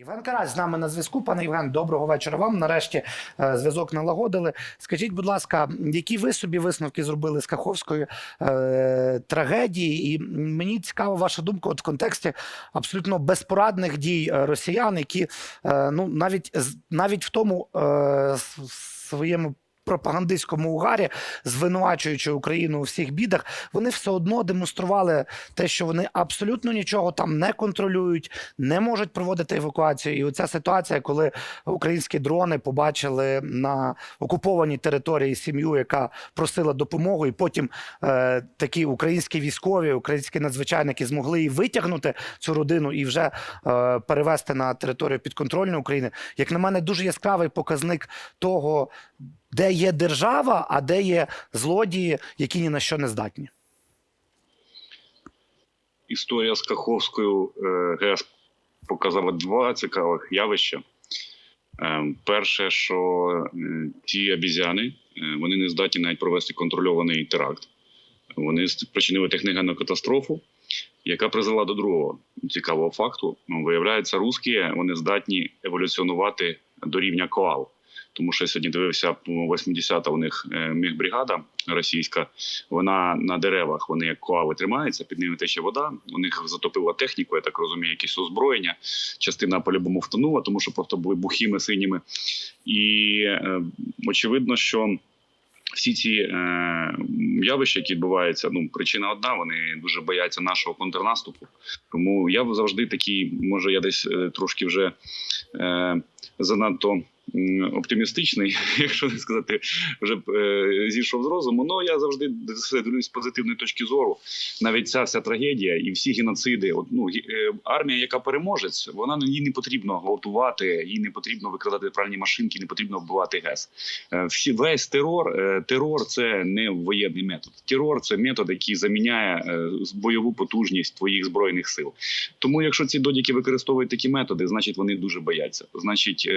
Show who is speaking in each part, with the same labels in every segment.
Speaker 1: Євген Карась з нами на зв'язку. Пане Євген, доброго вечора вам. Нарешті е, зв'язок налагодили. Скажіть, будь ласка, які ви собі висновки зробили з Каховської е, трагедії? І мені цікава ваша думка от в контексті абсолютно безпорадних дій е, росіян, які е, ну навіть навіть в тому е, своєму. Пропагандистському угарі, звинувачуючи Україну у всіх бідах, вони все одно демонстрували те, що вони абсолютно нічого там не контролюють, не можуть проводити евакуацію. І оця ситуація, коли українські дрони побачили на окупованій території сім'ю, яка просила допомогу, і потім е, такі українські військові, українські надзвичайники змогли її витягнути цю родину і вже е, перевести на територію підконтрольної України. Як на мене, дуже яскравий показник того, де є держава, а де є злодії, які ні на що не здатні.
Speaker 2: історія з Каховською е, ГЕС показала два цікавих явища. Е, Перше, що е, ті обізяни вони не здатні навіть провести контрольований теракт. Вони спричинили техногенну катастрофу, яка призвела до другого цікавого факту. Виявляється, русські вони здатні еволюціонувати до рівня коал. Тому що я сьогодні дивився ну, 80-та у них е, мігбригада російська. Вона на деревах, вони як коали тримаються, під ними тече вода. У них затопила техніку, я так розумію, якісь озброєння. Частина по-любому втонула, тому що просто були бухими синіми. І е, очевидно, що всі ці е, явища, які відбуваються, ну причина одна. Вони дуже бояться нашого контрнаступу. Тому я завжди такий, може, я десь е, трошки вже е, занадто оптимістичний, якщо не сказати, вже е, зійшов з розуму. Ну я завжди дивлюсь з позитивної точки зору. Навіть ця вся трагедія і всі геноциди. От, ну, е, армія, яка переможець, вона їй не потрібно гвалтувати, їй не потрібно викрадати пральні машинки, не потрібно вбивати ГЕС. Е, Всі весь терор, терор це не воєнний метод. Терор це метод, який заміняє бойову потужність твоїх збройних сил. Тому, якщо ці додіки використовують такі методи, значить вони дуже бояться. Значить,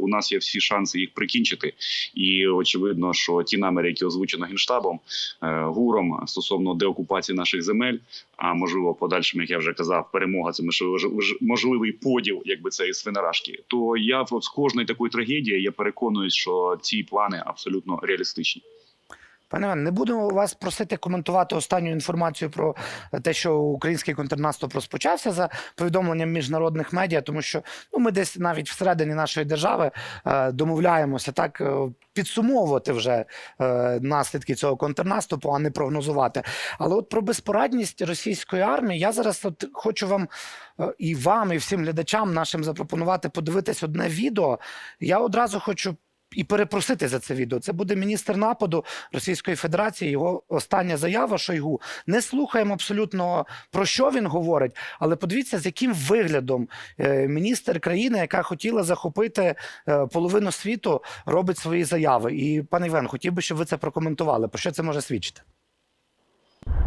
Speaker 2: у нас є всі шанси їх прикінчити. І очевидно, що ті наміри, які озвучено генштабом е, гуром стосовно деокупації наших земель, а можливо, подальшим, як я вже казав, перемога це можливий поділ, якби це із свинарашки. То я з кожної такої трагедії я переконуюсь, що ці плани абсолютно реалістичні.
Speaker 1: Пане Іван, не будемо вас просити коментувати останню інформацію про те, що український контрнаступ розпочався за повідомленням міжнародних медіа, тому що ну ми десь навіть всередині нашої держави е, домовляємося так е, підсумовувати вже е, наслідки цього контрнаступу, а не прогнозувати. Але от про безпорадність російської армії я зараз от хочу вам і вам, і всім глядачам нашим запропонувати подивитись одне відео. Я одразу хочу і перепросити за це відео. Це буде міністр нападу Російської Федерації. Його остання заява Шойгу. Не слухаємо абсолютно про що він говорить, але подивіться, з яким виглядом е, міністр країни, яка хотіла захопити е, половину світу, робить свої заяви. І пане Іван, хотів би, щоб ви це прокоментували. Про що це може свідчити?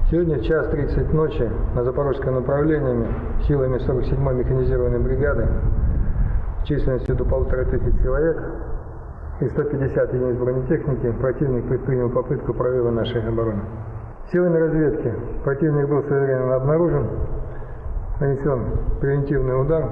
Speaker 3: Сегодня час 30 ночи на запорожском направлении силами 47-й механизированной бригады численностью до полутора тысяч человек и 150 единиц бронетехники противник предпринял попытку прорыва нашей обороны. Силами разведки противник был своевременно обнаружен, нанесен превентивный удар,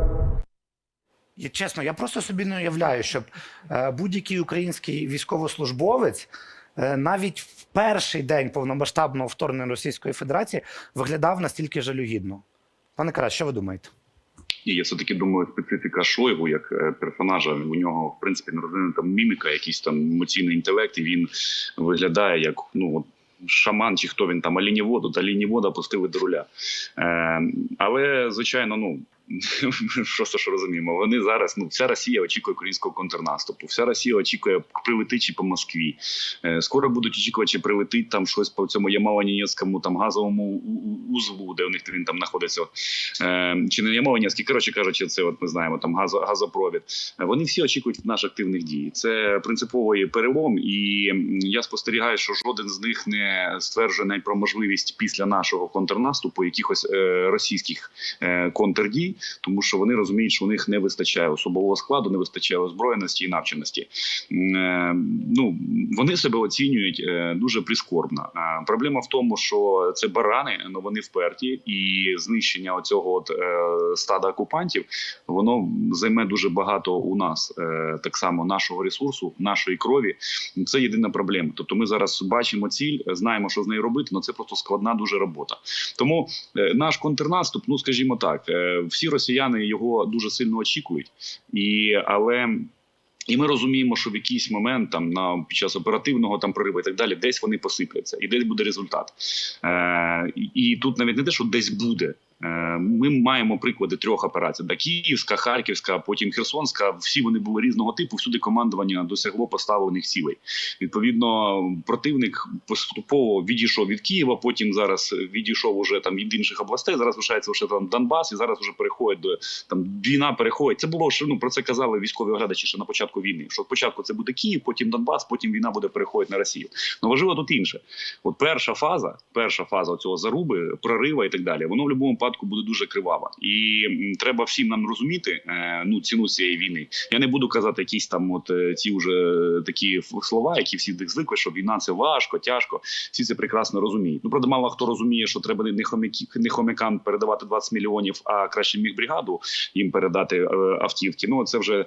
Speaker 1: І чесно, я просто собі не уявляю, щоб е, будь-який український військовослужбовець е, навіть в перший день повномасштабного вторгнення Російської Федерації виглядав настільки жалюгідно. Пане Карас, що ви думаєте?
Speaker 2: І я все таки думаю, специфіка Шойгу як е, персонажа. У нього в принципі не розвинена там міміка, якийсь там емоційний інтелект, і він виглядає як ну. Шаман чи хто він там алініводу та лінівода пустили до руля. Е, але звичайно, ну просто що розуміємо, вони зараз ну вся Росія очікує українського контрнаступу. Вся Росія очікує прилетить чи по Москві. Е, скоро будуть очікувати, чи прилетить там щось по цьому Ямало-Ненецькому там газовому узлу, де у них він там знаходиться. Е, чи не Ямало-Ненецький, коротше кажучи, це от ми знаємо там газо, газопровід. Е, Вони всі очікують наших активних дій. Це принциповий перелом, і я спостерігаю, що жоден з них не стверджує навіть про можливість після нашого контрнаступу якихось російських контрдій. Тому що вони розуміють, що у них не вистачає особового складу, не вистачає озброєності і навченості. Е, Ну вони себе оцінюють е, дуже прискорбно. Е, Проблема в тому, що це барани, ну вони вперті, і знищення оцього от стада окупантів воно займе дуже багато у нас так само нашого ресурсу, нашої крові. Це єдина проблема. Тобто, ми зараз бачимо ціль, знаємо, що з нею робити, але це просто складна дуже робота. Тому наш контрнаступ, ну скажімо так, е, всі росіяни його дуже сильно очікують, і але. І ми розуміємо, що в якийсь момент там на під час оперативного там прориву і так далі, десь вони посипляться, і десь буде результат. Е, і, тут навіть не те, що десь буде. Е, Ми маємо приклади трьох операцій: да, Київська, Харківська, потім Херсонська. Всі вони були різного типу. Всюди командування досягло поставлених цілей. Відповідно, противник поступово відійшов від Києва. Потім зараз відійшов уже там від інших областей. Зараз лишається лише там Донбас, і зараз вже переходить до там війна. Переходить. Це було ну про це казали військові оглядачі ще на початку війни. Що спочатку це буде Київ, потім Донбас, потім війна буде переходити на Росію. Ну важливо тут інше. От перша фаза, перша фаза цього заруби, прорива і так далі. Воно в будь-якому випадку буде дуже кривава, і треба всім нам розуміти е, ну ціну цієї війни. Я не буду казати якісь там, от е, ці вже такі слова, які всі звикли, що війна це важко, тяжко. Всі це прекрасно розуміють. Ну правда, мало хто розуміє, що треба не хомяки, не хомякам передавати 20 мільйонів, а краще міг-бригаду їм передати е, автівки. Ну це вже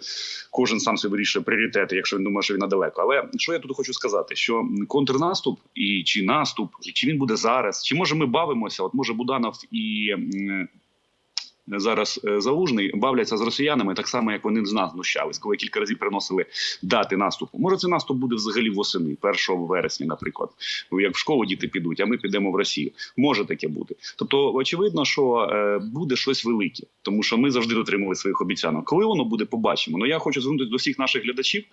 Speaker 2: кожен сам собі вирішує пріоритети, якщо він думає, що він далеко. Але що я тут хочу сказати, що контрнаступ і чи наступ, чи він буде зараз, чи може ми бавимося? От може Буданов і. М, Зараз е, залужний бавляться з росіянами так само, як вони з нас знущались, коли кілька разів приносили дати наступу. Може, цей наступ буде взагалі восени, 1 вересня, наприклад. Ну, Як в школу діти підуть, а ми підемо в Росію. Може таке бути. Тобто, очевидно, що е, буде щось велике, тому що ми завжди дотримували своїх обіцянок. Коли воно буде, побачимо. Ну я хочу звернутися до всіх наших глядачів.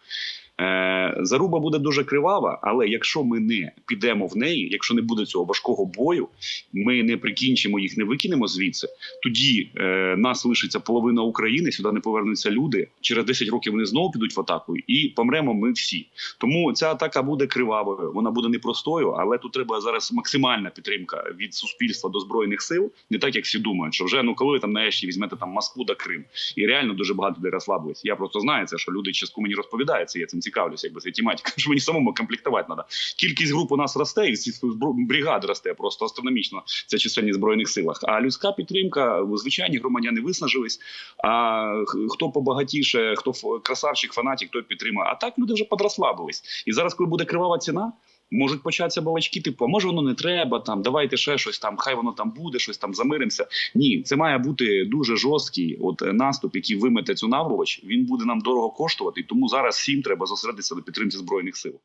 Speaker 2: Е, заруба буде дуже кривава, але якщо ми не підемо в неї, якщо не буде цього важкого бою, ми не прикінчимо їх, не викинемо звідси. Тоді е, нас лишиться половина України, сюди не повернуться люди. Через 10 років вони знову підуть в атаку, і помремо ми всі. Тому ця атака буде кривавою, вона буде непростою, але тут треба зараз максимальна підтримка від суспільства до збройних сил. Не так як всі думають, що вже ну коли ви там нарешті візьмете там Москву да Крим, і реально дуже багато людей розслабились. Я просто знаю це, що люди часто мені розповідають це. Я цим цікавлюся, якби цією тематикою, Що мені самому комплектувати треба. Кількість груп у нас росте, і бригад росте просто астрономічно. Це чисельність збройних силах. А людська підтримка, звичайні громадяни виснажились. А хто побагатіше, хто красавчик, фанатик, той підтримує. А так люди вже подрозслабились. І зараз, коли буде кривава ціна. Можуть початися балачки, типу, може воно не треба, там давайте ще щось там, хай воно там буде, щось там замиримося. Ні, це має бути дуже жорсткий от е, наступ, який вимете цю наволоч. Він буде нам дорого коштувати, тому зараз всім треба зосередитися на підтримці збройних сил.